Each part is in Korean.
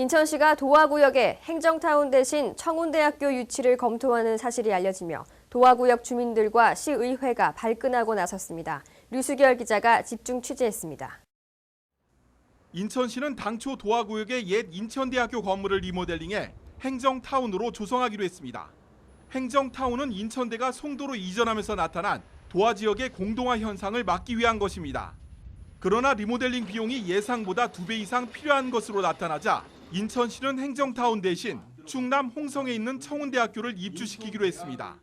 인천시가 도화구역에 행정타운 대신 청운대학교 유치를 검토하는 사실이 알려지며 도화구역 주민들과 시의회가 발끈하고 나섰습니다. 류수결 기자가 집중 취재했습니다. 인천시는 당초 도화구역의 옛 인천대학교 건물을 리모델링해 행정타운으로 조성하기로 했습니다. 행정타운은 인천대가 송도로 이전하면서 나타난 도화 지역의 공동화 현상을 막기 위한 것입니다. 그러나 리모델링 비용이 예상보다 두 배 이상 필요한 것으로 나타나자 인천시는 행정타운 대신 충남 홍성에 있는 청운대학교를 입주시키기로 했습니다.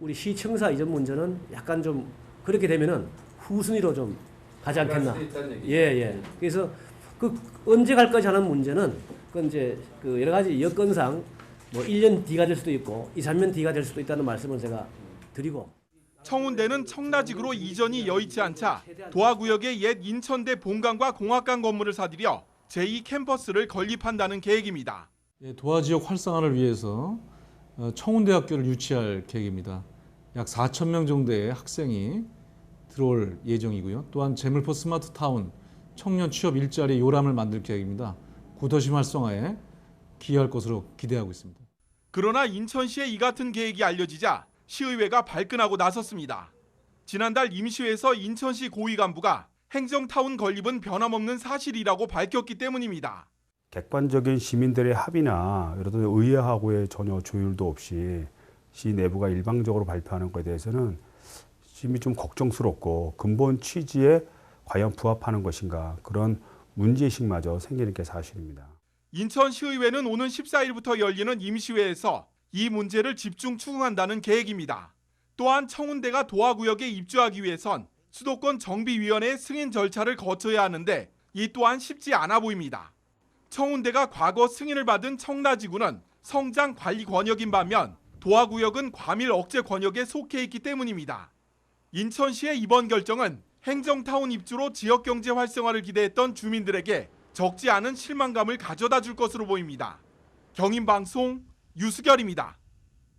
우리 시청사 이전 문제는 약간 좀 그렇게 되면은 후순위로 좀 가지 않겠나. 예, 예. 그래서 그 언제 갈 것이 하는 문제는 그 이제 그 여러 가지 여건상 뭐 1년 뒤가 될 수도 있고 2, 3년 뒤가 될 수도 있다는 말씀을 제가 드리고 청운대는 청라직으로 이전이 여의치 않자 도하구역의 옛 인천대 본관과 공학관 건물을 사들여 제2 캠퍼스를 건립한다는 계획입니다. 예, 도화 지역 활성화를 위해서 어, 청운대학교를 유치할 계획입니다. 약 4천 명 정도의 학생이 들어올 예정이고요. 또한 재물포 스마트타운 청년 취업 일자리 요람을 만들 계획입니다. 구도심 활성화에 기여할 것으로 기대하고 있습니다. 그러나 인천시의 이 같은 계획이 알려지자 시의회가 발끈하고 나섰습니다. 지난달 임시회에서 인천시 고위 간부가 행정타운 건립은 변함없는 사실이라고 밝혔기 때문입니다. 객관적인 시민들의 합의나 예를 들어 의회하고의 전혀 조율도 없이 시 내부가 일방적으로 발표하는 것에 대해서는 심히 좀 걱정스럽고 근본 취지에 과연 부합하는 것인가 그런 문제의식마저 생기는 게 사실입니다. 인천시의회는 오는 14일부터 열리는 임시회에서 이 문제를 집중 추궁한다는 계획입니다. 또한 청운대가 도하구역에 입주하기 위해선 수도권 정비위원회 승인 절차를 거쳐야 하는데 이 또한 쉽지 않아 보입니다. 청운대가 과거 승인을 받은 청라지구는 성장 관리 권역인 반면 도하구역은 과밀 억제 권역에 속해 있기 때문입니다. 인천시의 이번 결정은 행정타운 입주로 지역 경제 활성화를 기대했던 주민들에게 적지 않은 실망감을 가져다 줄 것으로 보입니다. 경인방송 유수결입니다.